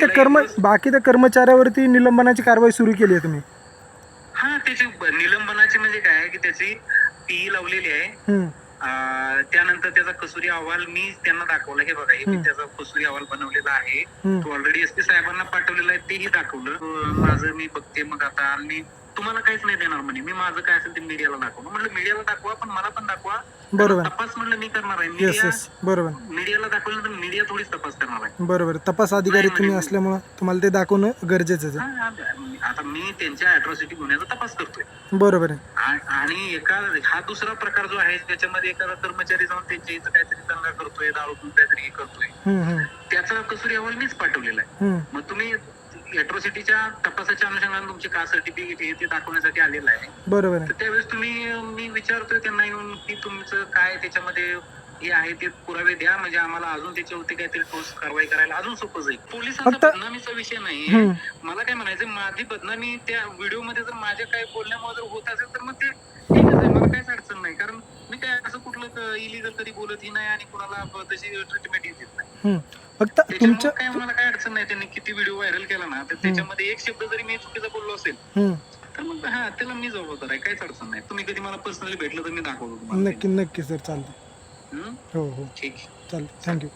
त्या कर्म बाकी त्या कर्मचाऱ्यावरती निलंबनाची कारवाई सुरू केली आहे तुम्ही? हा त्याची ब- निलंबनाची म्हणजे काय आहे की त्याची पीई लावलेली आहे. हम्म, अं, त्यानंतर त्याचा कसुरी अहवाल मी त्यांना दाखवला. हे बघा हे मी. त्याचा कसुरी अहवाल बनवलेला आहे. हम्म. तो ऑलरेडी एस पी साहेबांना पाठवलेला आहे तेही दाखवलं. अं, माझं मी बघते मग आता. आणि तुम्हाला काहीच नाही देणार म्हणे. मी माझं काय असेल ते मीडियाला दाखवलं म्हणलं मीडियाला दाखवा पण मला पण दाखवा. बरोबर. तपास म्हणलं मी करणार आहे. येस मीडिया येस बरोबर. मीडियाला दाखवलं तर मीडिया थोडीच तपास करणार आहे. बरोबर. तपास अधिकारी तुम्ही म्हणजे- असल्यामुळं तुम्हाला ते दाखवणं गरजेचंच आहे. हा, आता मी त्यांच्या अॅट्रॉसिटी गुन्ह्याचा तपास करतोय. बरोबर आहे. आ- आणि एका हा दुसरा प्रकार जो आहे त्याच्यामध्ये एखादा कर्मचारी जाऊन त्यांच्या इथं काहीतरी दंगा करतोय दारू पिऊन काहीतरी हे करतोय. हम्म, हम्म, त्याचा कसुरी अहवाल मीच पाठवलेला आहे. मग तुम्ही अॅट्रॉसिटीच्या तपासाच्या अनुषंगाने तुमचे कास्ट सर्टिफिकेट हे ते दाखवण्यासाठी आलेलं आहे. बरोबर तर त्यावेळेस तुम्ही मी विचारतोय त्यांना येऊन की तुमचं काय त्याच्यामध्ये हे आहे ते पुरावे द्या. म्हणजे आम्हाला अजून त्याच्यावरती काहीतरी ठोस कारवाई करायला अजून सोपं जाईल. पोलिसांचा बदनामीचा विषय नाही. मला काय म्हणायचं माझी बदनामी त्या व्हिडिओमध्ये जर माझ्या काय बोलण्यामुळे जर होत असेल तर मग ते ठीकच आहे मला काहीच अडचण नाही कारण मी कुठलं इलिगल कधी बोलतही नाही आणि कोणाला तशी ट्रीटमेंट येत नाही. फक्त तुमच्या काय मला काय अडचण नाही त्यांनी किती व्हिडिओ व्हायरल केला ना तर त्याच्यामध्ये एक शब्द जरी मी चुकीचा बोललो असेल. तर मग हा त्याला मी जबाबदार आहे काहीच अडचण नाही. तुम्ही कधी मला पर्सनली भेटलं तर मी दाखवतो नक्की नक्की सर. चालतं? हो हो. ठीक. आहे चालतं थँक्यू